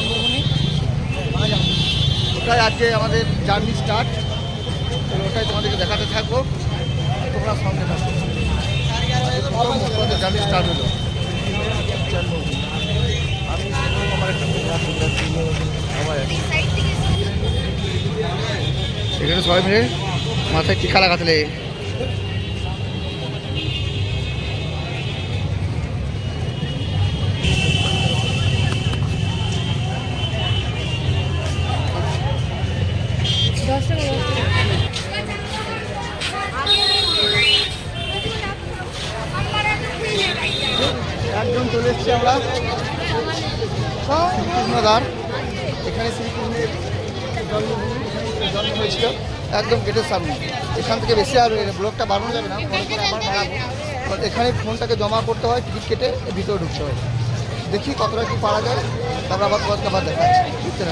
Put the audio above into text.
জন্মভূমি ওটাই আজকে আমাদের জার্নি স্টার্ট। ওটাই তোমাদেরকে দেখাতে থাকব। তোমরা সঙ্গে থাকো। জার্নি স্টার্ট হলো। সবাই মিলে মাথায় টিকা লাগাতে একদম চলে এসেছি আমরা। এখানে শ্রীকৃষ্ণের জন্ম হয়েছিল। একদম গেটের সামনে। এখান থেকে বেশি আর ব্লকটা বাড়ানো যাবে না। এখানে ফোনটাকে জমা করতে হয়, টিকিট কেটে ভিতরে ঢুকতে হয়। দেখি কতটা কি পারা যায়। তারপর আবার কতটা আবার দেখা যাচ্ছে বুঝতে